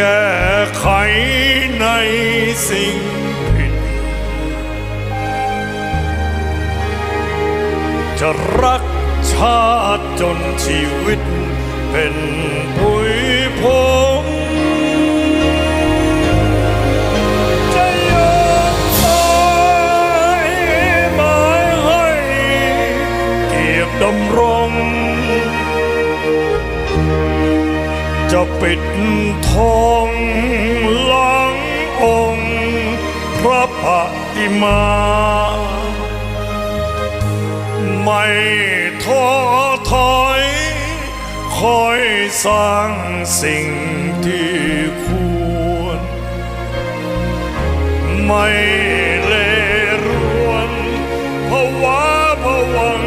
แก้ไขในสิ่งผิด จะรักชาติจนชีวิตเป็นผุยพงจะยอมตายหมายให้เกียรติดำรง จะปิดทองหลังองค์พระปฏิมา ไม่ท้อถอยคอยสร้างสิ่งที่ควร ไม่เลรวนภาวะผวัง